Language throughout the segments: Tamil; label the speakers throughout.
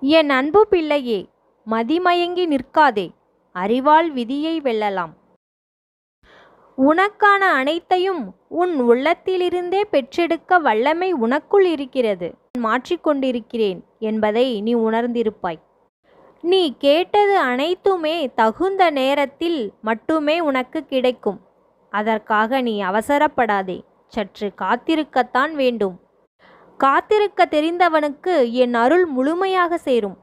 Speaker 1: என் அன்பு பிள்ளையே மதிமயங்கி நிற்காதே அறிவால் விதியை வெல்லலாம். உனக்கான அனைத்தையும் உன் உள்ளத்திலிருந்தே பெற்றெடுக்க வல்லமை உனக்குள் இருக்கிறது. மாற்றிக்கொண்டிருக்கிறேன் என்பதை நீ உணர்ந்திருப்பாய். நீ கேட்டது அனைத்துமே தகுந்த நேரத்தில் மட்டுமே உனக்கு கிடைக்கும். அதற்காக நீ அவசரப்படாதே சற்று காத்திருக்கத்தான் வேண்டும். காத்திருக்க தெரிந்தவனுக்கு என் அருள் முழுமையாக சேரும்.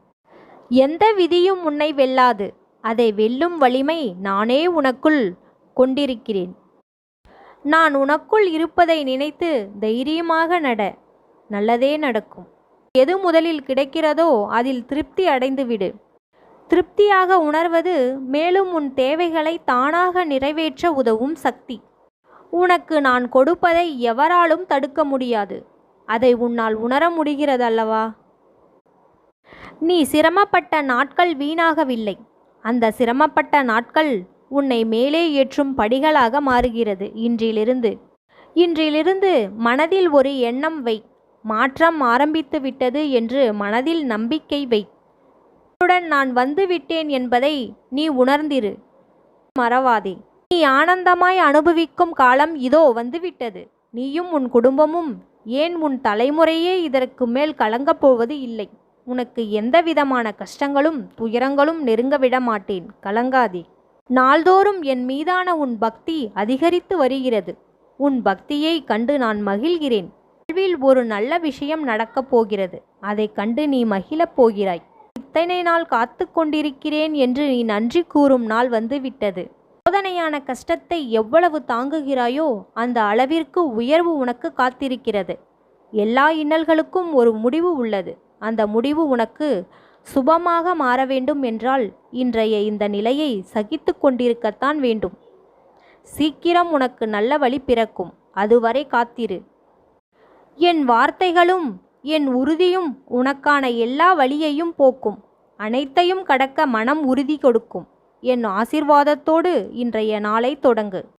Speaker 1: எந்த விதியும் உன்னை வெல்லாது. அதை வெல்லும் வலிமை நானே உனக்குள் கொண்டிருக்கிறேன். நான் உனக்குள் இருப்பதை நினைத்து தைரியமாக நட. நல்லதே நடக்கும். எது முதலில் கிடைக்கிறதோ அதில் திருப்தி அடைந்துவிடு. திருப்தியாக உணர்வது மேலும் உன் தேவைகளை தானாக நிறைவேற்ற உதவும் சக்தி. உனக்கு நான் கொடுப்பதை எவராலும் தடுக்க முடியாது. அதை உன்னால் உணர முடிகிறதல்லவா? நீ சிரமப்பட்ட நாட்கள் வீணாகவில்லை. அந்த சிரமப்பட்ட நாட்கள் உன்னை மேலே ஏற்றும் படிகளாக மாறுகிறது. இன்றிலிருந்து இன்றிலிருந்து மனதில் ஒரு எண்ணம் வை. மாற்றம் ஆரம்பித்து விட்டது என்று மனதில் நம்பிக்கை வை. உடன் நான் வந்து விட்டேன் என்பதை நீ உணர்ந்திரு. மறவாதே. நீ ஆனந்தமாய் அனுபவிக்கும் காலம் இதோ வந்துவிட்டது நீயும் உன் குடும்பமும் ஏன் உன் தலைமுறையே இதற்கு மேல் கலங்கப் போவது இல்லை? உனக்கு எந்த விதமான கஷ்டங்களும் துயரங்களும் நெருங்க விட மாட்டேன். கலங்காதே. நாள்தோறும் என் மீதான உன் பக்தி அதிகரித்து வருகிறது. உன் பக்தியை கண்டு நான் மகிழ்கிறேன். வாழ்வில் ஒரு நல்ல விஷயம் நடக்கப் போகிறது. அதைக் கண்டு நீ மகிழப் போகிறாய். இத்தனை நாள் காத்து கொண்டிருக்கிறேன் என்று நீ நன்றி கூறும் நாள் வந்துவிட்டது சோதனையான கஷ்டத்தை எவ்வளவு தாங்குகிறாயோ அந்த அளவிற்கு உயர்வு உனக்கு காத்திருக்கிறது. எல்லா இன்னல்களுக்கும் ஒரு முடிவு உள்ளது. அந்த முடிவு உனக்கு சுபமாக மாற வேண்டும் என்றால் இன்றைய இந்த நிலையை சகித்து கொண்டிருக்கத்தான் வேண்டும். சீக்கிரம் உனக்கு நல்ல வழி பிறக்கும். அதுவரை காத்திரு. என் வார்த்தைகளும் என் உறுதியும் உனக்கான எல்லா வழியையும் போக்கும். அனைத்தையும் கடக்க மனம் உறுதி கொடுக்கும். என் ஆசிர்வாதத்தோடு இன்றைய நாளை தொடங்கு.